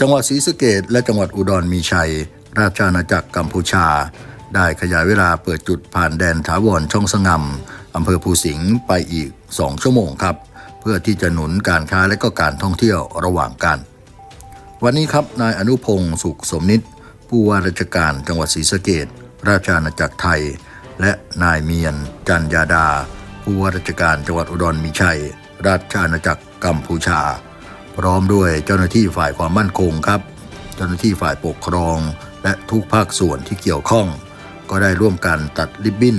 จังหวัดศรีสะเกดและจังหวัดอุดรมีชัย ราชอาณาจักรกัมพูชา ได้ขยายเวลาเปิดจุดผ่านแดนถาวรช่องสงำอำเภอภูสิงห์ไปอีก 2 ชั่วโมงครับ เพื่อที่จะหนุนการค้าและก็การท่องเที่ยวระหว่างกัน วันนี้ครับนายอนุพงศ์สุขสมนิตผู้ว่าราชการจังหวัดศรีสะเกดราชอาณาจักรไทย และนายเมียน จันยาดา ผู้ว่าราชการจังหวัดอุดรมีชัย ราชอาณาจักรกัมพูชา พร้อมด้วยเจ้าหน้าที่ฝ่ายความมั่นคงครับ เจ้าหน้าที่ฝ่ายปกครอง และทุกภาคส่วนที่เกี่ยวข้อง ก็ได้ร่วมกันตัดริบบิ้น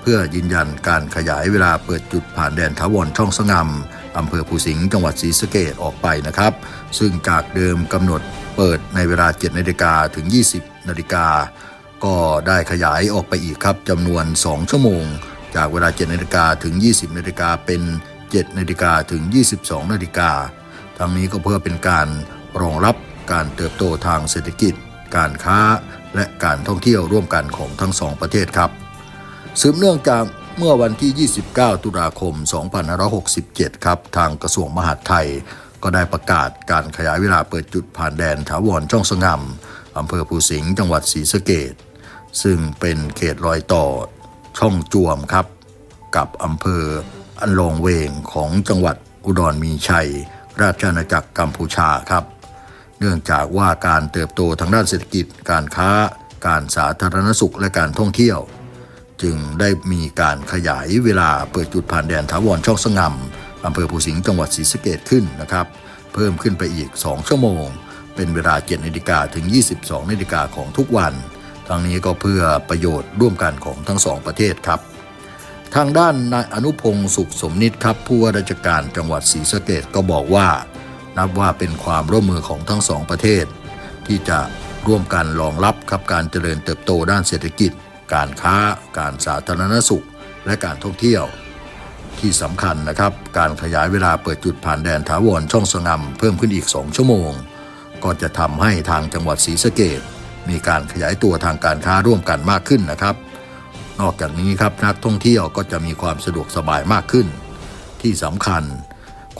เพื่อยืนยันการขยายเวลาเปิดจุดผ่านแดนถาวรช่องสงำอำเภอภูสิงห์จังหวัดศรีสะเกดออกไปนะครับ ซึ่งจากเดิมกำหนดเปิดในเวลา 7นาฬิกาถึง 20นาฬิกาก็ได้ขยายออกไปอีกครับจำนวน 2 ชั่วโมง จากเวลา 7นาฬิกาถึง 20นาฬิกาเป็น 7นาฬิกาถึง 22นาฬิกา ทั้งนี้ก็เพื่อเป็นการรองรับการเติบโตทางเศรษฐกิจ การค้า และการท่องเที่ยวร่วมกันของทั้งสองประเทศครับสืบเนื่องจากเมื่อวันที่ 29 ตุลาคม 2567 ครับ ทางกระทรวงมหาดไทย ก็ได้ประกาศการขยายเวลาเปิดจุดผ่านแดนถาวรช่องสงำอำเภอภูสิงห์จังหวัดศรีสะเกดซึ่งเป็นเขตรอยต่อช่องจวมครับ กับอำเภออันลองเวงของจังหวัดอุดรมีชัย ราชอาณาจักรกัมพูชาครับ เนื่องจากว่าการเติบโตทางด้านเศรษฐกิจ การค้า การสาธารณสุขและการท่องเที่ยว จึงได้มีการขยายเวลาเปิดจุดผ่านแดนถาวรช่องสงำอำเภอภูสิงห์จังหวัดศรีสะเกดขึ้นนะครับ เพิ่มขึ้นไปอีก 2 ชั่วโมง เป็นเวลา7นาฬิกาถึง 22นาฬิกาของทุกวัน ทั้งนี้ก็เพื่อประโยชน์ร่วมกันของทั้งสองประเทศครับ ทางด้านนายอนุพงศ์สุขสมนิตครับผู้ว่าราชการจังหวัดศรีสะเกดก็บอกว่า นับว่าเป็นความร่วมมือของทั้งสองประเทศ ที่จะร่วมกันรองรับครับการเจริญเติบโตด้านเศรษฐกิจ การค้า การสาธารณสุข และการท่องเที่ยว ที่สำคัญนะครับ การขยายเวลาเปิดจุดผ่านแดนถาวรช่องสงำเพิ่มขึ้นอีก 2 ชั่วโมง ก็จะทำให้ทางจังหวัดศรีสะเกดมีการขยายตัวทางการค้าร่วมกันมากขึ้นนะครับ นอกจากนี้ครับนักท่องเที่ยวก็จะมีความสะดวกสบายมากขึ้น ที่สำคัญ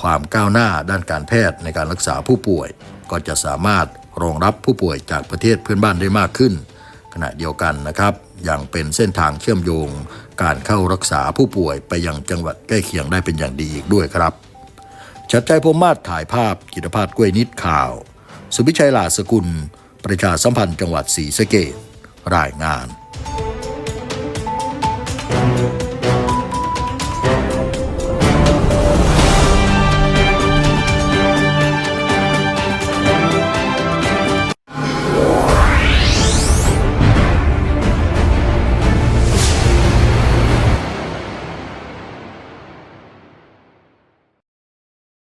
ความก้าวหน้าด้านการแพทย์ในการรักษาผู้ป่วย ก็จะสามารถรองรับผู้ป่วยจากประเทศเพื่อนบ้านได้มากขึ้น ขณะเดียวกันนะครับยังเป็นเส้นทางเชื่อมโยง การเข้ารักษาผู้ป่วยไปยังจังหวัดใกล้เคียงได้เป็นอย่างดีอีกด้วยครับชัดใจพรมมาศถ่ายภาพกิตภาพกล้วยนิดข่าว สุพิชัยลาสกุล ประชาสัมพันธ์จังหวัดศรีสะเกดรายงาน